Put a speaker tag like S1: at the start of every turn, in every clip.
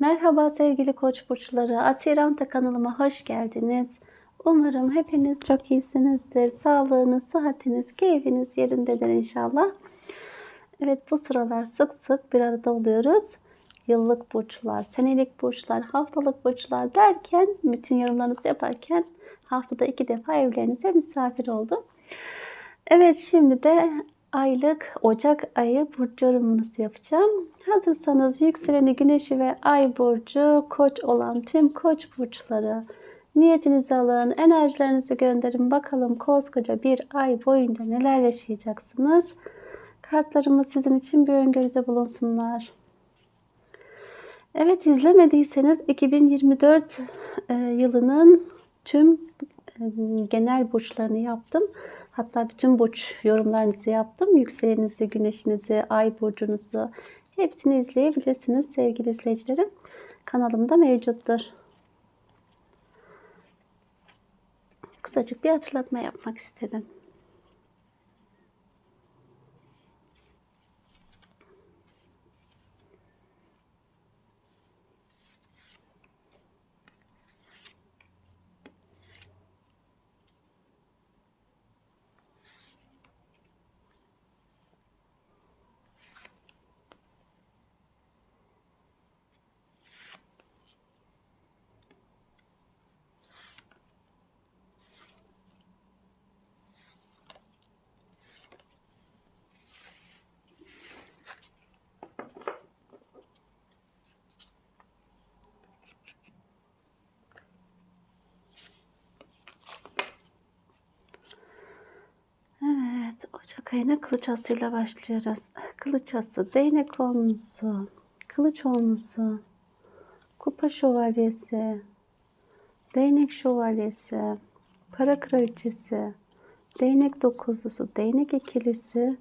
S1: Merhaba sevgili koç burçları. Asiranta kanalıma hoş geldiniz. Umarım hepiniz çok iyisinizdir. Sağlığınız, sıhhatiniz, keyfiniz yerindedir inşallah. Evet bu sıralar sık sık bir arada oluyoruz. Yıllık burçlar, senelik burçlar, haftalık burçlar derken bütün yorumlarınızı yaparken haftada iki defa evlerinize misafir oldum. Evet şimdi de aylık Ocak ayı burcu yorumunuzu yapacağım. Hazırsanız yükseleni güneşi ve ay burcu koç olan tüm koç burçları niyetinizi alın, enerjilerinizi gönderin. Bakalım koskoca bir ay boyunca neler yaşayacaksınız. Kartlarımız sizin için bir öngörüde bulunsunlar. Evet izlemediyseniz 2024 e, yılının tüm e, genel burçlarını yaptım. Hatta bütün burç yorumlarınızı yaptım. Yükseleninizi, güneşinizi, ay burcunuzu hepsini izleyebilirsiniz sevgili izleyicilerim. Kanalımda mevcuttur. Kısacık bir hatırlatma yapmak istedim. Evet, Ocak ayına kılıç asıyla başlıyoruz. Kılıç ası, değnek olmusu, kılıç olmusu, kupa şövalyesi, değnek şövalyesi, para kraliçesi, değnek dokuzlusu, değnek ikilisi,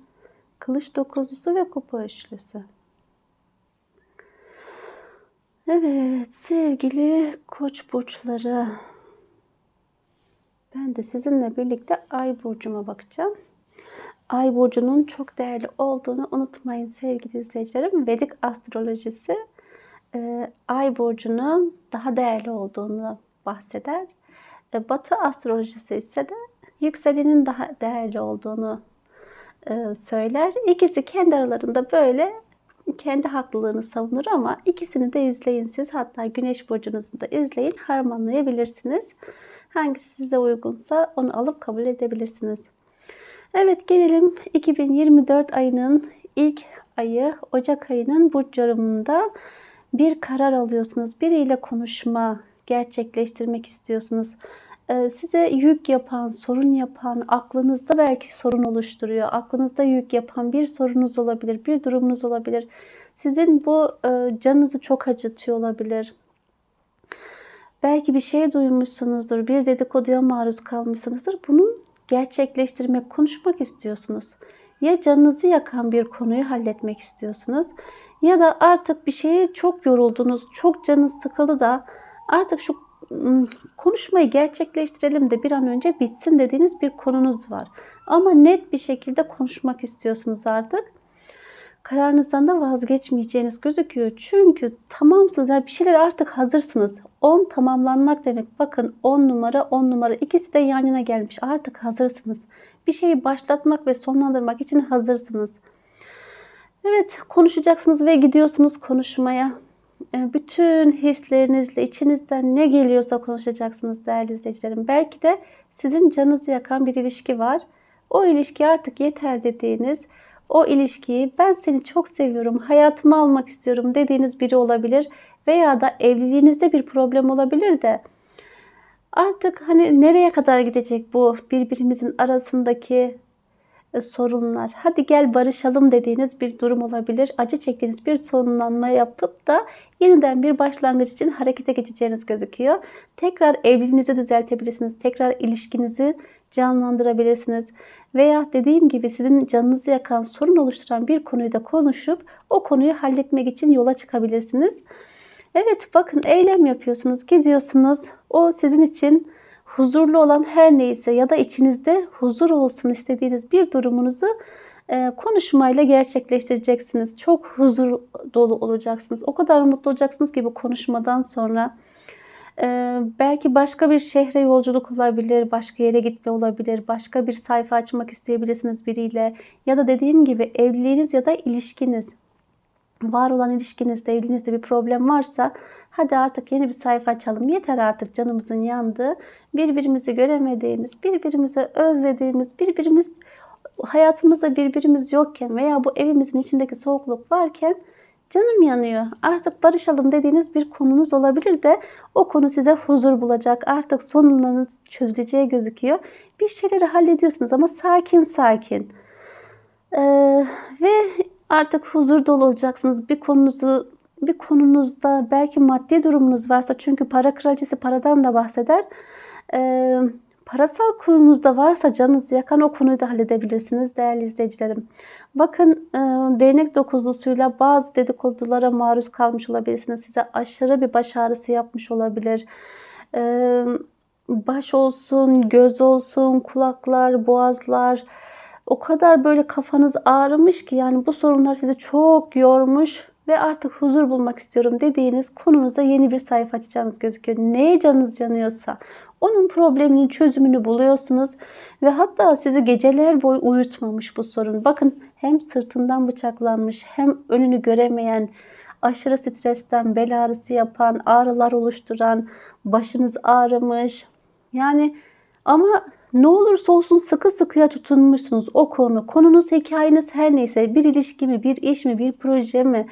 S1: kılıç dokuzlusu ve kupa üçlüsü. Evet sevgili koç burçları ben de sizinle birlikte ay burcuma bakacağım. Ay burcunun çok değerli olduğunu unutmayın sevgili izleyicilerim. Vedik astrolojisi e, ay burcunun daha değerli olduğunu bahseder. E, Batı astrolojisi ise de yükselenin daha değerli olduğunu e, söyler. İkisi kendi aralarında böyle kendi haklılığını savunur ama ikisini de izleyin siz. Hatta güneş burcunuzu da izleyin harmanlayabilirsiniz. Hangisi size uygunsa onu alıp kabul edebilirsiniz. Evet gelelim 2024 ayının ilk ayı Ocak ayının burç yorumunda bir karar alıyorsunuz. Biriyle konuşma gerçekleştirmek istiyorsunuz. Ee, size yük yapan, sorun yapan, aklınızda belki sorun oluşturuyor. Aklınızda yük yapan bir sorunuz olabilir, bir durumunuz olabilir. Sizin bu e, canınızı çok acıtıyor olabilir. Belki bir şey duymuşsunuzdur, bir dedikoduya maruz kalmışsınızdır. Bunu gerçekleştirmek, konuşmak istiyorsunuz. Ya canınızı yakan bir konuyu halletmek istiyorsunuz ya da artık bir şeye çok yoruldunuz, çok canınız sıkıldı da artık şu konuşmayı gerçekleştirelim de bir an önce bitsin dediğiniz bir konunuz var. Ama net bir şekilde konuşmak istiyorsunuz artık. Kararınızdan da vazgeçmeyeceğiniz gözüküyor. Çünkü tamamsınız. Yani bir şeyler artık hazırsınız. 10 tamamlanmak demek. Bakın 10 numara 10 numara ikisi de yan yana gelmiş. Artık hazırsınız. Bir şeyi başlatmak ve sonlandırmak için hazırsınız. Evet konuşacaksınız ve gidiyorsunuz konuşmaya. E, bütün hislerinizle içinizden ne geliyorsa konuşacaksınız değerli izleyicilerim. Belki de sizin canınızı yakan bir ilişki var. O ilişki artık yeter dediğiniz, o ilişkiyi ben seni çok seviyorum, hayatıma almak istiyorum dediğiniz biri olabilir. Veya da evliliğinizde bir problem olabilir de artık hani nereye kadar gidecek bu birbirimizin arasındaki e, sorunlar. Hadi gel barışalım dediğiniz bir durum olabilir. Acı çektiğiniz bir sonlanma yapıp da yeniden bir başlangıç için harekete geçeceğiniz gözüküyor. Tekrar evliliğinizi düzeltebilirsiniz. Tekrar ilişkinizi canlandırabilirsiniz. Veya dediğim gibi sizin canınızı yakan, sorun oluşturan bir konuyu da konuşup o konuyu halletmek için yola çıkabilirsiniz. Evet bakın eylem yapıyorsunuz, gidiyorsunuz. O sizin için huzurlu olan her neyse ya da içinizde huzur olsun istediğiniz bir durumunuzu e, konuşmayla gerçekleştireceksiniz. Çok huzur dolu olacaksınız. O kadar mutlu olacaksınız ki bu konuşmadan sonra. Ee, belki başka bir şehre yolculuk olabilir, başka yere gitme olabilir, başka bir sayfa açmak isteyebilirsiniz biriyle. Ya da dediğim gibi evliliğiniz ya da ilişkiniz, var olan ilişkinizde, evliliğinizde bir problem varsa hadi artık yeni bir sayfa açalım. Yeter artık canımızın yandığı, birbirimizi göremediğimiz, birbirimizi özlediğimiz, birbirimiz hayatımızda birbirimiz yokken veya bu evimizin içindeki soğukluk varken canım yanıyor. Artık barışalım dediğiniz bir konunuz olabilir de o konu size huzur bulacak. Artık sorunlarınız çözüleceği gözüküyor. Bir şeyleri hallediyorsunuz ama sakin sakin. Ee, ve artık huzur dolu olacaksınız. Bir konunuzu bir konunuzda belki maddi durumunuz varsa çünkü para kraliçesi paradan da bahseder. Ee, parasal konunuzda varsa canınızı yakan o konuyu da halledebilirsiniz değerli izleyicilerim. Bakın e, değnek dokuzlusuyla bazı dedikodulara maruz kalmış olabilirsiniz. Size aşırı bir baş ağrısı yapmış olabilir. E, baş olsun, göz olsun, kulaklar, boğazlar o kadar böyle kafanız ağrımış ki yani bu sorunlar sizi çok yormuş ve artık huzur bulmak istiyorum dediğiniz konunuza yeni bir sayfa açacağınız gözüküyor. Neye canınız yanıyorsa onun probleminin çözümünü buluyorsunuz ve hatta sizi geceler boyu uyutmamış bu sorun. Bakın hem sırtından bıçaklanmış hem önünü göremeyen, aşırı stresten bel ağrısı yapan, ağrılar oluşturan, başınız ağrımış. Yani ama ne olursa olsun sıkı sıkıya tutunmuşsunuz o konu. Konunuz, hikayeniz her neyse bir ilişki mi, bir iş mi, bir proje mi,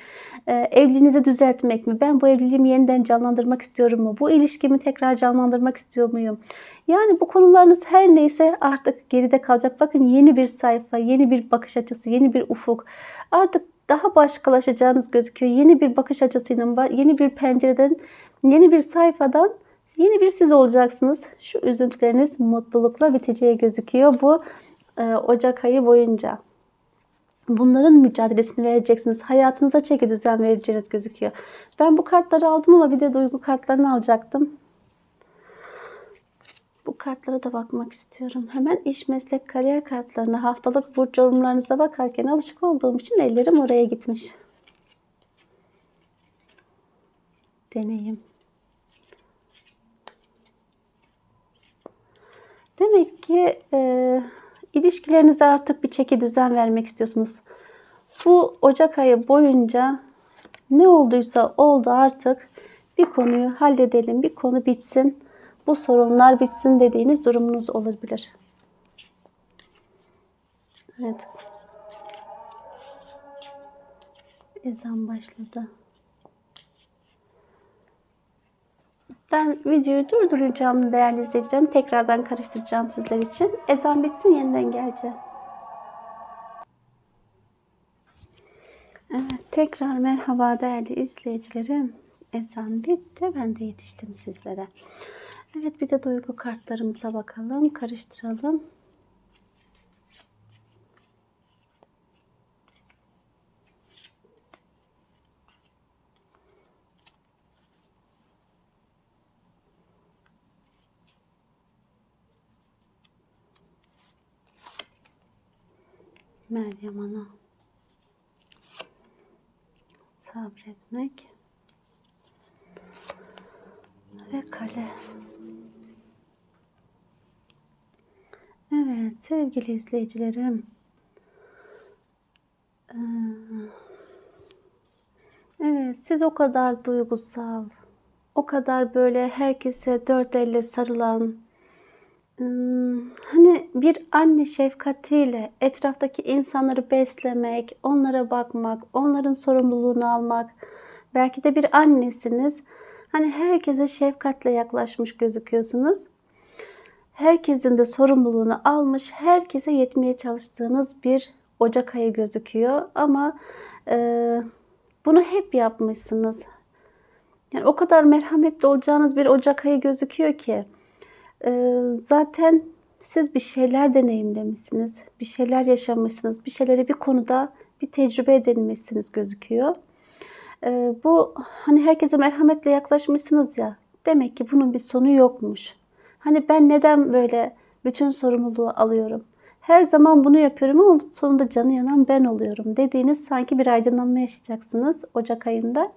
S1: e, evliliğinizi düzeltmek mi, ben bu evliliğimi yeniden canlandırmak istiyorum mu, bu ilişkimi tekrar canlandırmak istiyor muyum? Yani bu konularınız her neyse artık geride kalacak. Bakın yeni bir sayfa, yeni bir bakış açısı, yeni bir ufuk. Artık daha başkalaşacağınız gözüküyor. Yeni bir bakış açısıyla, yeni bir pencereden, yeni bir sayfadan Yeni bir siz olacaksınız. Şu üzüntüleriniz mutlulukla biteceği gözüküyor bu e, Ocak ayı boyunca. Bunların mücadelesini vereceksiniz. Hayatınıza çeki düzen vereceğiniz gözüküyor. Ben bu kartları aldım ama bir de duygu kartlarını alacaktım. Bu kartlara da bakmak istiyorum. Hemen iş, meslek, kariyer kartlarına, haftalık burç yorumlarınıza bakarken alışık olduğum için ellerim oraya gitmiş. Deneyim. Demek ki e, ilişkilerinize artık bir çeki düzen vermek istiyorsunuz. Bu Ocak ayı boyunca ne olduysa oldu artık bir konuyu halledelim, bir konu bitsin, bu sorunlar bitsin dediğiniz durumunuz olabilir. Evet. Ezan başladı. Ben videoyu durduracağım değerli izleyicilerim. Tekrardan karıştıracağım sizler için. Ezan bitsin yeniden geleceğim. Evet tekrar merhaba değerli izleyicilerim. Ezan bitti. Ben de yetiştim sizlere. Evet bir de duygu kartlarımıza bakalım. Karıştıralım. Meryem Ana sabretmek ve kale. Evet sevgili izleyicilerim. Ee, evet siz o kadar duygusal, o kadar böyle herkese dört elle sarılan, hani bir anne şefkatiyle etraftaki insanları beslemek, onlara bakmak, onların sorumluluğunu almak. Belki de bir annesiniz. Hani herkese şefkatle yaklaşmış gözüküyorsunuz. Herkesin de sorumluluğunu almış, herkese yetmeye çalıştığınız bir Ocak ayı gözüküyor. Ama e, bunu hep yapmışsınız. Yani o kadar merhametli olacağınız bir Ocak ayı gözüküyor ki. Ee, zaten siz bir şeyler deneyimlemişsiniz, bir şeyler yaşamışsınız, bir şeyleri bir konuda bir tecrübe edinmişsiniz gözüküyor. Ee, bu hani herkese merhametle yaklaşmışsınız ya, demek ki bunun bir sonu yokmuş. Hani ben neden böyle bütün sorumluluğu alıyorum? Her zaman bunu yapıyorum ama sonunda canı yanan ben oluyorum dediğiniz sanki bir aydınlanma yaşayacaksınız Ocak ayında.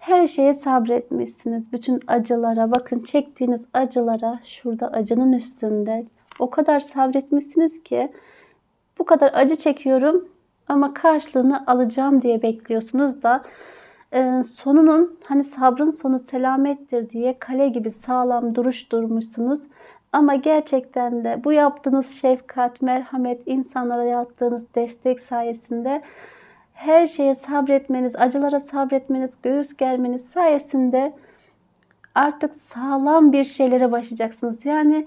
S1: Her şeye sabretmişsiniz. Bütün acılara, bakın çektiğiniz acılara, şurada acının üstünde o kadar sabretmişsiniz ki bu kadar acı çekiyorum ama karşılığını alacağım diye bekliyorsunuz da e, sonunun hani sabrın sonu selamettir diye kale gibi sağlam duruş durmuşsunuz. Ama gerçekten de bu yaptığınız şefkat, merhamet, insanlara yaptığınız destek sayesinde her şeye sabretmeniz, acılara sabretmeniz, göğüs germeniz sayesinde artık sağlam bir şeylere başlayacaksınız. Yani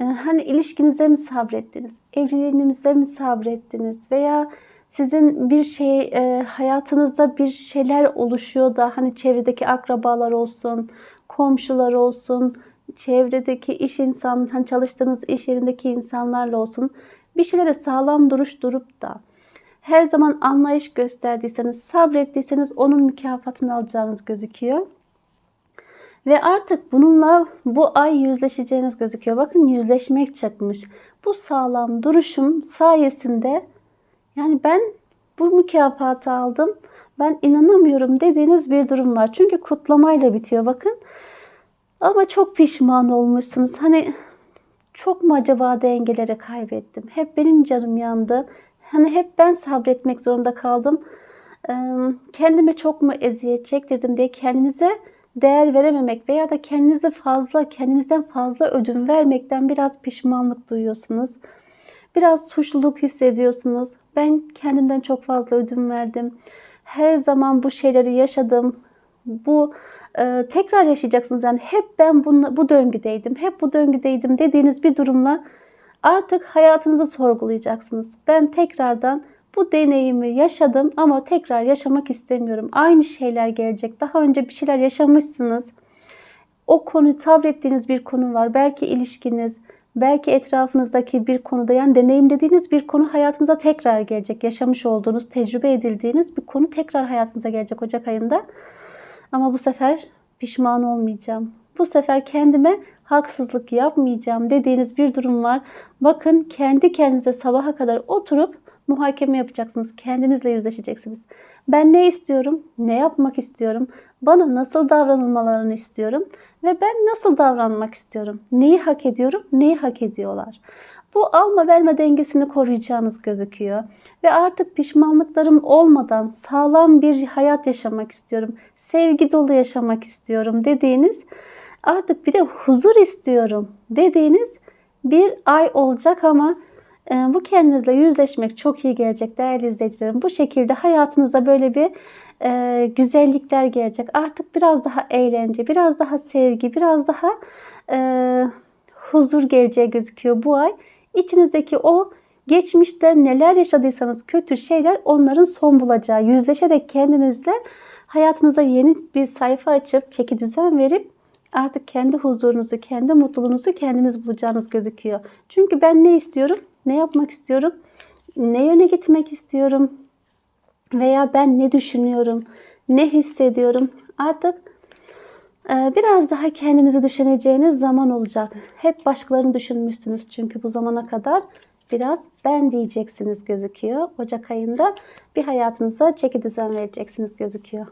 S1: e, hani ilişkinize mi sabrettiniz, evliliğinize mi sabrettiniz veya sizin bir şey e, hayatınızda bir şeyler oluşuyor da hani çevredeki akrabalar olsun, komşular olsun, çevredeki iş insan, hani çalıştığınız iş yerindeki insanlarla olsun bir şeylere sağlam duruş durup da her zaman anlayış gösterdiyseniz, sabrettiyseniz onun mükafatını alacağınız gözüküyor. Ve artık bununla bu ay yüzleşeceğiniz gözüküyor. Bakın yüzleşmek çıkmış. Bu sağlam duruşum sayesinde yani ben bu mükafatı aldım. Ben inanamıyorum dediğiniz bir durum var. Çünkü kutlamayla bitiyor bakın. Ama çok pişman olmuşsunuz. Hani çok mu acaba dengeleri kaybettim? Hep benim canım yandı. Hani hep ben sabretmek zorunda kaldım. Kendime çok mu eziyet çektirdim diye kendinize değer verememek veya da kendinize fazla, kendinizden fazla ödün vermekten biraz pişmanlık duyuyorsunuz. Biraz suçluluk hissediyorsunuz. Ben kendimden çok fazla ödün verdim. Her zaman bu şeyleri yaşadım. Bu e, tekrar yaşayacaksınız. Yani hep ben bunla, bu döngüdeydim, hep bu döngüdeydim dediğiniz bir durumla artık hayatınızı sorgulayacaksınız. Ben tekrardan bu deneyimi yaşadım ama tekrar yaşamak istemiyorum. Aynı şeyler gelecek. Daha önce bir şeyler yaşamışsınız. O konu sabrettiğiniz bir konu var. Belki ilişkiniz, belki etrafınızdaki bir konuda yani deneyimlediğiniz bir konu hayatınıza tekrar gelecek. Yaşamış olduğunuz, tecrübe edildiğiniz bir konu tekrar hayatınıza gelecek Ocak ayında. Ama bu sefer pişman olmayacağım. Bu sefer kendime haksızlık yapmayacağım dediğiniz bir durum var. Bakın kendi kendinize sabaha kadar oturup muhakeme yapacaksınız. Kendinizle yüzleşeceksiniz. Ben ne istiyorum? Ne yapmak istiyorum? Bana nasıl davranılmalarını istiyorum? Ve ben nasıl davranmak istiyorum? Neyi hak ediyorum? Neyi hak ediyorlar? Bu alma verme dengesini koruyacağınız gözüküyor. Ve artık pişmanlıklarım olmadan sağlam bir hayat yaşamak istiyorum. Sevgi dolu yaşamak istiyorum dediğiniz artık bir de huzur istiyorum dediğiniz bir ay olacak ama e, bu kendinizle yüzleşmek çok iyi gelecek değerli izleyicilerim. Bu şekilde hayatınıza böyle bir e, güzellikler gelecek. Artık biraz daha eğlence, biraz daha sevgi, biraz daha e, huzur geleceği gözüküyor bu ay. İçinizdeki o geçmişte neler yaşadıysanız kötü şeyler onların son bulacağı, yüzleşerek kendinizle hayatınıza yeni bir sayfa açıp çeki düzen verip artık kendi huzurunuzu, kendi mutluluğunuzu kendiniz bulacağınız gözüküyor. Çünkü ben ne istiyorum? Ne yapmak istiyorum? Ne yöne gitmek istiyorum? Veya ben ne düşünüyorum? Ne hissediyorum? Artık e, biraz daha kendinizi düşüneceğiniz zaman olacak. Hep başkalarını düşünmüşsünüz çünkü bu zamana kadar biraz ben diyeceksiniz gözüküyor. Ocak ayında bir hayatınıza çeki düzen vereceksiniz gözüküyor.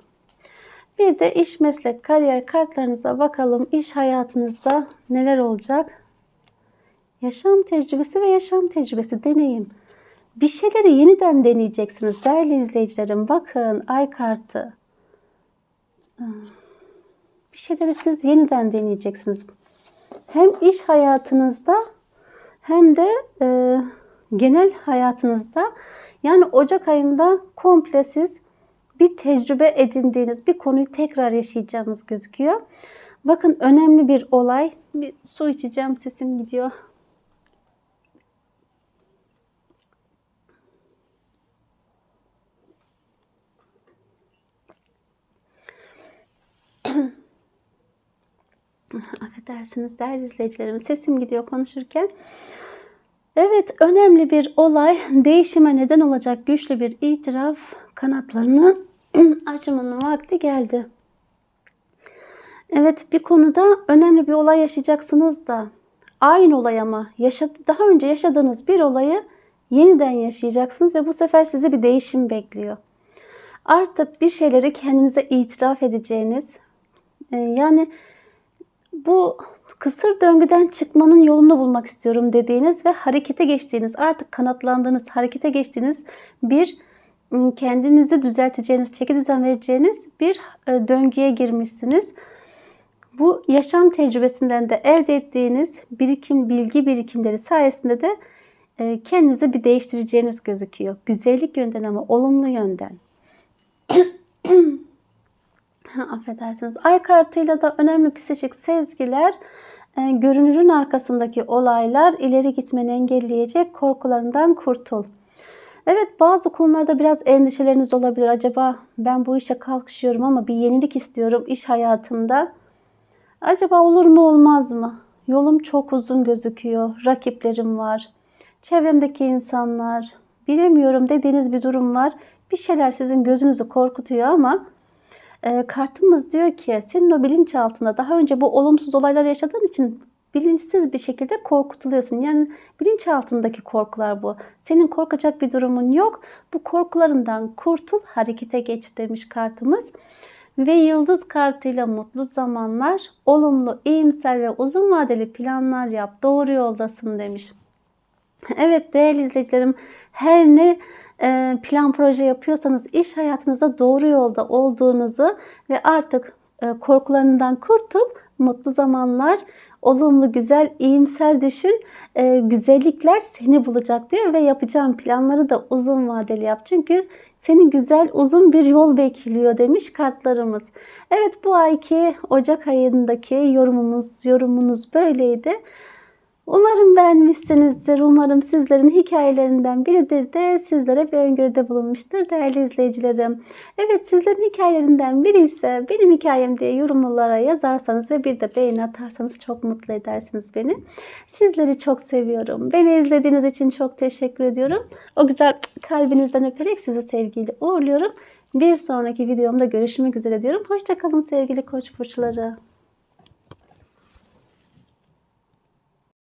S1: Bir de iş, meslek, kariyer kartlarınıza bakalım. İş hayatınızda neler olacak? Yaşam tecrübesi ve yaşam tecrübesi, deneyim. Bir şeyleri yeniden deneyeceksiniz değerli izleyicilerim. Bakın ay kartı. Bir şeyleri siz yeniden deneyeceksiniz. Hem iş hayatınızda hem de e, genel hayatınızda yani Ocak ayında komple siz bir tecrübe edindiğiniz bir konuyu tekrar yaşayacağınız gözüküyor. Bakın önemli bir olay. Bir su içeceğim sesim gidiyor. Affedersiniz değerli izleyicilerim. Sesim gidiyor konuşurken. Evet önemli bir olay değişime neden olacak güçlü bir itiraf kanatlarını açmanın vakti geldi. Evet bir konuda önemli bir olay yaşayacaksınız da aynı olay ama yaşadı, daha önce yaşadığınız bir olayı yeniden yaşayacaksınız ve bu sefer sizi bir değişim bekliyor. Artık bir şeyleri kendinize itiraf edeceğiniz, e, yani bu kısır döngüden çıkmanın yolunu bulmak istiyorum dediğiniz ve harekete geçtiğiniz, artık kanatlandığınız, harekete geçtiğiniz bir kendinizi düzelteceğiniz, çeki düzen vereceğiniz bir e, döngüye girmişsiniz. Bu yaşam tecrübesinden de elde ettiğiniz birikim, bilgi birikimleri sayesinde de e, kendinizi bir değiştireceğiniz gözüküyor. Güzellik yönden ama olumlu yönden. Affedersiniz. Ay kartıyla da önemli psikik sezgiler, e, görünürün arkasındaki olaylar ileri gitmeni engelleyecek korkularından kurtul. Evet bazı konularda biraz endişeleriniz olabilir. Acaba ben bu işe kalkışıyorum ama bir yenilik istiyorum iş hayatımda. Acaba olur mu olmaz mı? Yolum çok uzun gözüküyor. Rakiplerim var. Çevremdeki insanlar. Bilemiyorum dediğiniz bir durum var. Bir şeyler sizin gözünüzü korkutuyor ama e, kartımız diyor ki senin o bilinçaltında daha önce bu olumsuz olaylar yaşadığın için bilinçsiz bir şekilde korkutuluyorsun. Yani bilinçaltındaki korkular bu. Senin korkacak bir durumun yok. Bu korkularından kurtul, harekete geç demiş kartımız. Ve yıldız kartıyla mutlu zamanlar, olumlu, iyimser ve uzun vadeli planlar yap. Doğru yoldasın demiş. Evet değerli izleyicilerim her ne e, plan proje yapıyorsanız iş hayatınızda doğru yolda olduğunuzu ve artık e, korkularından kurtup mutlu zamanlar, olumlu, güzel, iyimser düşün. E, güzellikler seni bulacak diyor ve yapacağın planları da uzun vadeli yap. Çünkü seni güzel, uzun bir yol bekliyor demiş kartlarımız. Evet bu ayki Ocak ayındaki yorumumuz, yorumunuz böyleydi. Umarım beğenmişsinizdir. Umarım sizlerin hikayelerinden biridir de sizlere bir öngörüde bulunmuştur değerli izleyicilerim. Evet sizlerin hikayelerinden biri ise benim hikayem diye yorumlara yazarsanız ve bir de beğeni atarsanız çok mutlu edersiniz beni. Sizleri çok seviyorum. Beni izlediğiniz için çok teşekkür ediyorum. O güzel kalbinizden öperek sizi sevgiyle uğurluyorum. Bir sonraki videomda görüşmek üzere diyorum. Hoşçakalın sevgili koç burçları.